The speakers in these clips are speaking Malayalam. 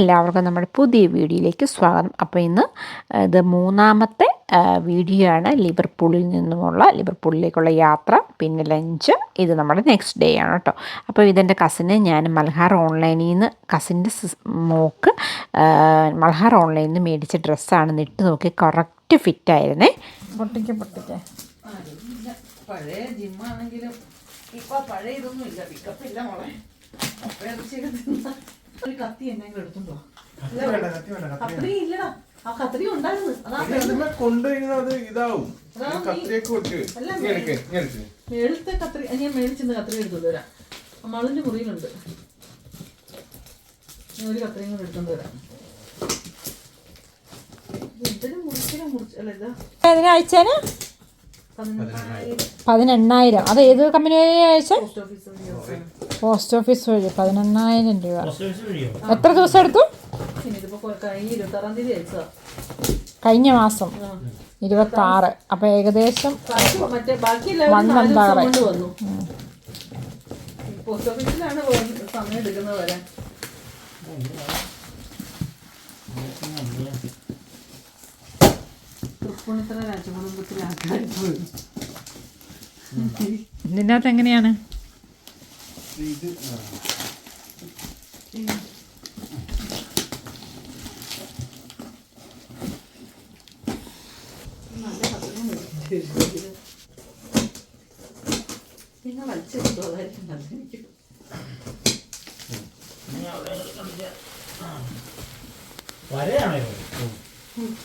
എല്ലാവർക്കും നമ്മുടെ പുതിയ വീഡിയോയിലേക്ക് സ്വാഗതം. അപ്പോൾ ഇന്ന് ഇത് മൂന്നാമത്തെ വീഡിയോ ആണ് ലിവർപൂളിൽ നിന്നുമുള്ള ലിവർപൂളിലേക്കുള്ള യാത്ര പിന്നെ ലഞ്ച് ഇത് നമ്മുടെ നെക്സ്റ്റ് ഡേ ആണ് കേട്ടോ. അപ്പോൾ ഇതെന്റെ കസിന് ഞാൻ മൽഹാർ ഓൺലൈനിൽ നിന്ന് കസിന്റെ മോക്ക് മൽഹാർ ഓൺലൈനിൽ നിന്ന് മേടിച്ച ഡ്രസ്സാണ് നിട്ട് നോക്കി കറക്റ്റ് ഫിറ്റായിരുന്നേ പൊട്ടിക്ക് പൊട്ടിക്ക്. പഴയ ജിമ്മാണെങ്കിലും ഇപ്പൊ പഴയ ഇതൊന്നും ഇല്ല. പിക്കപ്പ് ഇല്ല മോളെ. തിന്ന. ഒരു കത്തി എന്നെങ്കിലും എടുത്തുണ്ടോ കത്രി ഇല്ലടാ. ആ കത്രി ഉണ്ടായിരുന്നു. അതാ കൊണ്ടുവരുന്നത് ഇതാവും. കത്രിയൊക്കെ എടുക്ക്. മേളത്തെ കത്രി ഞാൻ മേടിച്ചിന്ന് കത്രി എടുത്തോണ്ട് വരാം അമ്മാളിന്റെ മുറിയിലുണ്ട്. ഞാൻ ഒരു കത്രിയും കൂടെ എടുത്തോണ്ട് വരാം. എന്തിനും മുറിക്കലും മുറിച്ച് അല്ല ഇതാ. അതിന് അയച്ചേന് പതിനെണ്ണായിരം. അത് ഏത് കമ്പനി വഴി അയച്ച? പോസ്റ്റ് ഓഫീസ് വഴി പോസ്റ്റ് ഓഫീസ് വഴി. പതിനെണ്ണായിരം രൂപ. എത്ര ദിവസം എടുത്തു? കഴിഞ്ഞ തീയതി അയച്ചതാ. കഴിഞ്ഞ മാസം. ഇരുപത്തി ആറ് അപ്പൊ ഏകദേശം വൺ മന്ത് ഈ പോസ്റ്റ് ഓഫീസിലാണ് സമയം എടുക്കുന്നത് വരാൻ. തൃപ്പൂണിത്തറ പോയി ഇതിനകത്ത് എങ്ങനെയാണ് ഇത്? പിന്നെ വലിച്ചെടുത്തു അതായിരിക്കും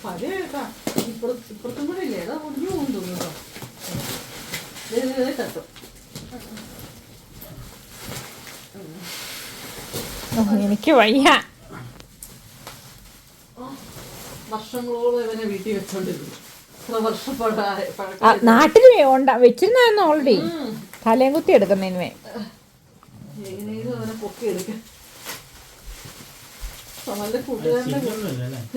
പഴയ കേട്ടാ ഇപ്പുറത്ത് ഇപ്പുറത്തും കൂടെ ഇല്ലേ? അതാ ഒടിഞ്ഞു പോകും തോന്നുന്നു കേട്ടോ. ദേ, ദേ, ദേ, തട്ടും. എനിക്ക് വയ്യ. വർഷങ്ങളോളം ഇവനെ വീട്ടിൽ വെച്ചോണ്ടിരുന്നു. നാട്ടിൽ ഉണ്ട് വെച്ചിരുന്നായിരുന്നു ഓൾറെഡി തലയും കുത്തി എടുക്കുന്നതിന് വേണ്ടി പൊക്കി എടുക്കാൻ അവന്റെ കൂട്ടുകാരന്റെ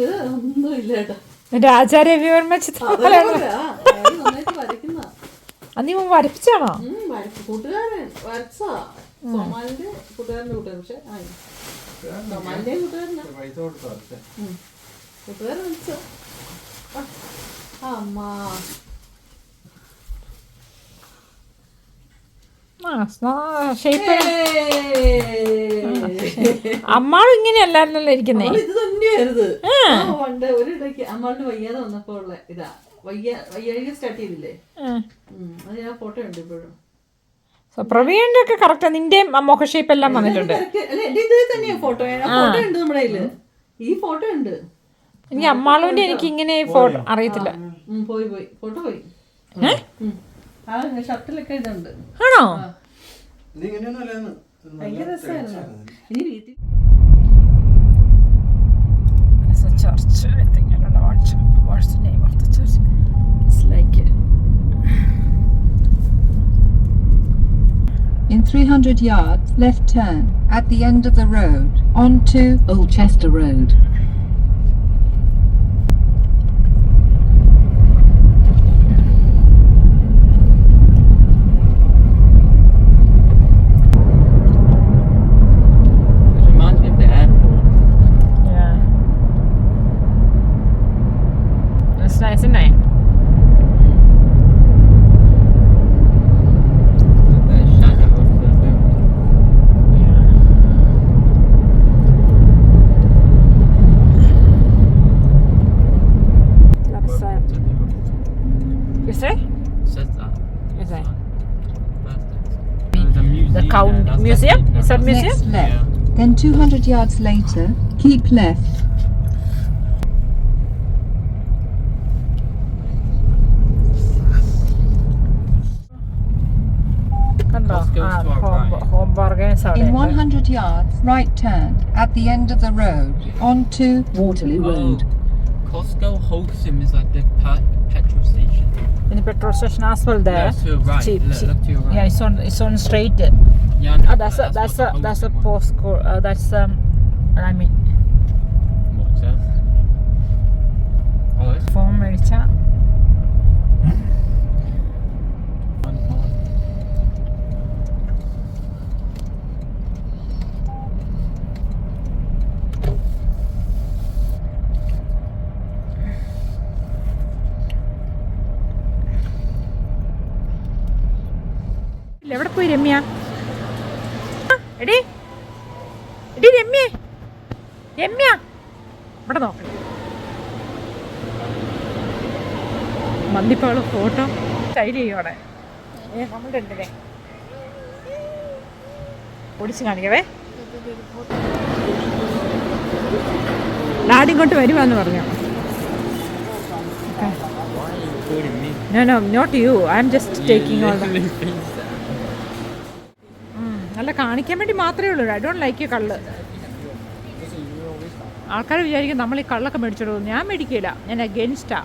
ഇത് ഒന്നും ഇല്ല കേട്ടോ രാജാ രവിവർമ്മ ചിത്രം നന്നായിട്ട് വരയ്ക്കുന്ന. അന്ന് ഇവൻ വരപ്പിച്ചാണോ? കൂട്ടുകാരൻ വരച്ചാ. സോമാലിന്റെ കൂട്ടുകാരന്റെ കൂട്ടുകാരൻ. പക്ഷെ സോമാലിന്റെ കൂട്ടുകാരനാ. കൂട്ടുകാരൻ വരച്ച. അമ്മ. ഷേപ്പ് അമ്മാളും ഇങ്ങനെ അല്ലായിരുന്നല്ലോ ഇരിക്കുന്നേ. അവൾ ഇത് തന്നെയായിരുന്നു. ആ, പണ്ട് ഒരിടയ്ക്ക് അമ്മാളിന് വയ്യാതെ വന്നപ്പോ ഉള്ള ഇതാ. വയ്യ വയ്യാഴിക സ്റ്റാർട്ട് ചെയ്തില്ലേ? ഉം. അത് ഞാൻ ഫോട്ടോ ഉണ്ട് ഇപ്പോഴും. പ്രവീണിന്റെ ഒക്കെ കറക്റ്റ് നിന്റെ മുഖ ഷേപ്പ് എല്ലാം വന്നിട്ടുണ്ട്. ഫോട്ടോ ഫോട്ടോ ഉണ്ട് നമ്മുടെ കയ്യിൽ. ഈ ഫോട്ടോ ഉണ്ട്. എനിക്ക് അമ്മാളുവിന്റെ എനിക്ക് ഇങ്ങനെ ഫോട്ടോ അറിയത്തില്ല. പോയി പോയി. ഫോട്ടോ പോയി. ആ ഷർട്ടിലൊക്കെ ഇതുണ്ട് ആണോ ഇത് ഇങ്ങനെയൊന്നും അല്ലാന്ന്. ഇത് നല്ല ഭയങ്കര രസമായിരുന്നു ഇനി വീട്ടിൽ It's a church. I think I don't know what, what's the name of the church. It's like In 300 yards, left turn at the end of the road onto Old Chester Road. the Count Museum. Is that museum? Next left. Then 200 yards later, keep left. Ah, In 100 yards, right turn at the end of the road onto Waterloo oh, Road. Costco Wholesome is like the petrol station in the petrol station as well there. Yeah, right. cheap. Look. Right. Yeah, it's on it's on straight. Yeah, no, oh, that's, a, that's, a that's a that's a postcode. Uh, that's um, what I mean. What's that? Oh, it's. Phone, പോയി രമ്യ? എടി. എടി രമ്യ. രമ്യ. ഇവിടെ നോക്കണം മന്തിപ്പാൾ ഫോട്ടോ സ്റ്റൈൽ ചെയ്യോടെ ഏ നമ്മളുടെ ഉണ്ടല്ലേ ഓടിച്ച് കാണിക്കവേ. ഡാഡി ഇങ്ങോട്ട് വരുവാന്ന് പറഞ്ഞു. Including me. No no not you I'm just അല്ല കാണിക്കാൻ വേണ്ടി മാത്രമേ ഉള്ളൂ. ഐ ഡോണ്ട് ലൈക്ക് കള്ള്. ആൾക്കാർ വിചാരിക്കും നമ്മൾ ഈ കള്ളൊക്കെ മേടിച്ചോളൂ. ഞാൻ മേടിക്കില്ല ഞാൻ അഗെൻസ്റ്റാ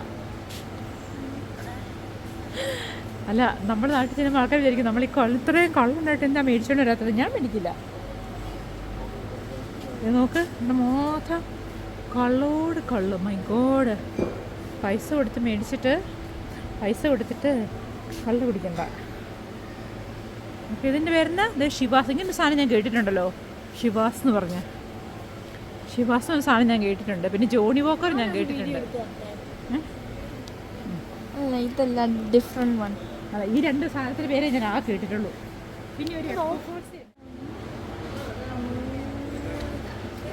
അല്ല നമ്മുടെ നാട്ടിൽ ചെല്ലുമ്പോൾ ആൾക്കാർ വിചാരിക്കും നമ്മൾ ഈ കള്ള് ഇത്രയും കള്ളുണ്ടായിട്ട് എന്താ മേടിച്ചോണ്ട് വരാത്തത്? ഞാൻ മേടിക്കില്ല. നോക്ക് എന്റെ മാത്രം കള്ളോട് കള്ളു. മൈ ഗോഡ് പൈസ കൊടുത്ത് മേടിച്ചിട്ട് പൈസ കൊടുത്തിട്ട് കള്ള് കുടിക്കണ്ട. ഇതിന്റെ പേരെന്നാ ഇത് ഷിവാസ് ഇങ്ങനെ ഒരു സാധനം ഞാൻ കേട്ടിട്ടുണ്ടല്ലോ. ഷിവാസ് എന്ന് പറഞ്ഞ. ഷിവാസ് എന്ന സാധനം ഞാൻ കേട്ടിട്ടുണ്ട്. പിന്നെ ജോണി വോക്കർ ഞാൻ കേട്ടിട്ടുണ്ട്. അല്ല ഇതല്ല ഡിഫറെന്റ് വൺ അതെ ഈ രണ്ട് സാധനത്തിന്റെ പേരെ ഞാൻ ആ കേട്ടിട്ടുള്ളൂ. പിന്നെ ഒരു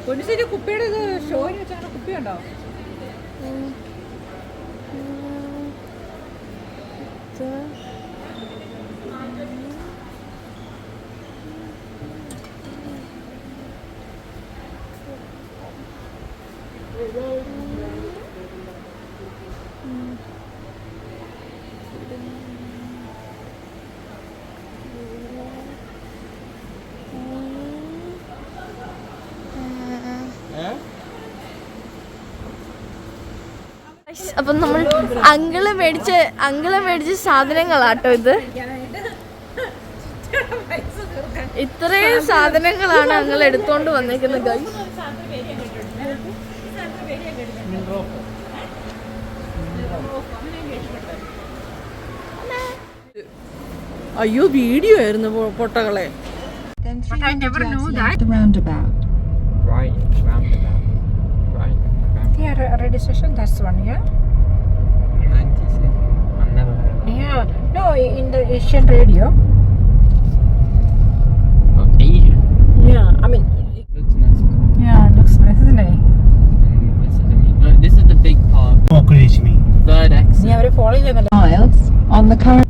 പൊന്നിശ്ശേരി കുപ്പിയുടെ ഇത് ഷോയിൽ വെച്ചാണ്? കുപ്പിയുണ്ടോ അപ്പം നമ്മൾ അങ്കിൾ മേടിച്ച അങ്കിൾ മേടിച്ച സാധനങ്ങളാട്ടോ ഇത്. ഇത്രയും സാധനങ്ങളാണ് അങ്ങൾ എടുത്തോണ്ട് വന്നേക്കുന്നത് ഗൈസ് അയ്യോ വീഡിയോ ആയിരുന്നു പൊട്ടകളെ. Then 300 yards left the roundabout. Right, roundabout. Right, roundabout. registration that's one yeah 96. I've never heard of that. yeah no in the Asian radio Oh, Asian. yeah I mean Looks nice. as well. yeah looks nice isn't it And this is the, no, this is the big part. Third exit. നീ അവരെ follow ചെയ്യുന്നല്ലോ Miles on the current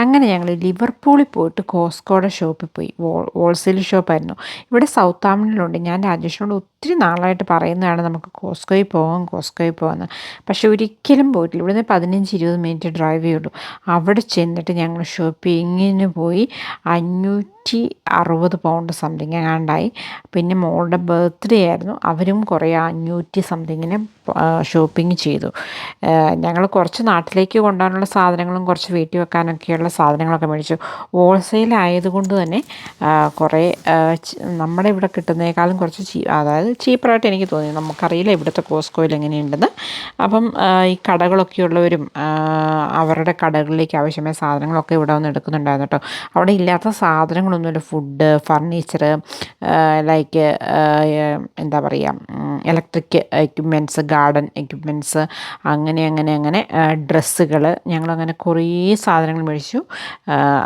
അങ്ങനെ ഞങ്ങൾ ലിവർപൂളിൽ പോയിട്ട് കോസ്കോയുടെ ഷോപ്പിൽ പോയി. ഹോൾസെയിൽ ഷോപ്പായിരുന്നു ഇവിടെ സൗത്ത് ആംപ്ടണിലുണ്ട് ഞാൻ രാജേഷിനോട് ഒത്തിരി നാളായിട്ട് പറയുന്നതാണ് നമുക്ക് കോസ്കോയിൽ പോകാം കോസ്കോയിൽ പോകാമെന്ന് പക്ഷെ ഒരിക്കലും പോയിട്ടില്ല. ഇവിടുന്ന് പതിനഞ്ച് ഇരുപത് മിനിറ്റ് ഡ്രൈവ് ചെയ്യുള്ളൂ അവിടെ ചെന്നിട്ട് ഞങ്ങൾ ഷോപ്പിങ്ങിന് പോയി അഞ്ഞൂറ്റി അറുപത് പൗണ്ട് സംതിങ് എങ്ങാണ്ടായി. പിന്നെ മോളുടെ ബർത്ത്ഡേ ആയിരുന്നു. അവരും കുറേ അഞ്ഞൂറ്റി സംതിങ്ങിന് ഷോപ്പിംഗ് ചെയ്തു. ഞങ്ങൾ കുറച്ച് നാട്ടിലേക്ക് കൊണ്ടുപോകാനുള്ള സാധനങ്ങളും കുറച്ച് വീട്ടിൽ വെക്കാനൊക്കെയുള്ള സാധനങ്ങളൊക്കെ മേടിച്ചു. ഹോൾസെയിൽ ആയതുകൊണ്ട് തന്നെ കുറേ നമ്മുടെ ഇവിടെ കിട്ടുന്നതിനേക്കാളും കുറച്ച് ചീ അതായത് ചീപ്പറായിട്ട് എനിക്ക് തോന്നി. നമുക്കറിയില്ല ഇവിടുത്തെ കോസ്കോയിൽ എങ്ങനെയുണ്ടെന്ന്. അപ്പം ഈ കടകളൊക്കെ ഉള്ളവരും അവരുടെ കടകളിലേക്ക് ആവശ്യമായ സാധനങ്ങളൊക്കെ ഇവിടെ വന്ന് എടുക്കുന്നുണ്ടായിരുന്നു കേട്ടോ. അവിടെ ഇല്ലാത്ത സാധനങ്ങളൊന്നുമില്ല. ഫുഡ് ഫർണിച്ചർ ലൈക്ക് എന്താ പറയുക ഇലക്ട്രിക് എക്യുപ്മെന്റ്സ് ഗാർഡൻ എക്യുപ്മെന്റ്സ് അങ്ങനെ അങ്ങനെ അങ്ങനെ ഡ്രസ്സുകൾ ഞങ്ങളങ്ങനെ കുറേ സാധനങ്ങൾ മേടിച്ചു.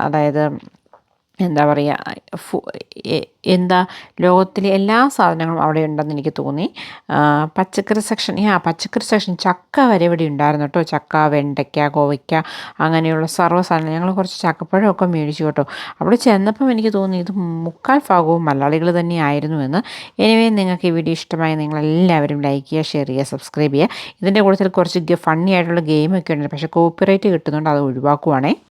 അതായത് എന്താ പറയുക എന്താ ലോകത്തിലെ എല്ലാ സാധനങ്ങളും അവിടെ ഉണ്ടെന്ന് എനിക്ക് തോന്നി. പച്ചക്കറി സെക്ഷൻ ആ പച്ചക്കറി സെക്ഷൻ ചക്ക വരെ ഇവിടെ ഉണ്ടായിരുന്നു കേട്ടോ. ചക്ക വെണ്ടയ്ക്ക കോവയ്ക്ക അങ്ങനെയുള്ള സർവ സാധനം ഞങ്ങൾ കുറച്ച് ചക്കപ്പഴമൊക്കെ മേടിച്ചു കേട്ടോ. അവിടെ ചെന്നപ്പം എനിക്ക് തോന്നി ഇത് മുക്കാൽ ഭാഗവും മലയാളികൾ തന്നെയായിരുന്നു എന്ന്. എനിവേ നിങ്ങൾക്ക് ഈ വീഡിയോ ഇഷ്ടമായി നിങ്ങളെല്ലാവരും ലൈക്ക് ചെയ്യുക ഷെയർ ചെയ്യുക സബ്സ്ക്രൈബ് ചെയ്യുക. ഇതിന്റെ കൂടുതൽ കുറച്ച് ഫണ്ണി ആയിട്ടുള്ള ഗെയിമൊക്കെ ഉണ്ട്. പക്ഷേ കോപ്പിറൈറ്റ് കിട്ടുന്നുണ്ട് അത് ഒഴിവാക്കുവാണേ.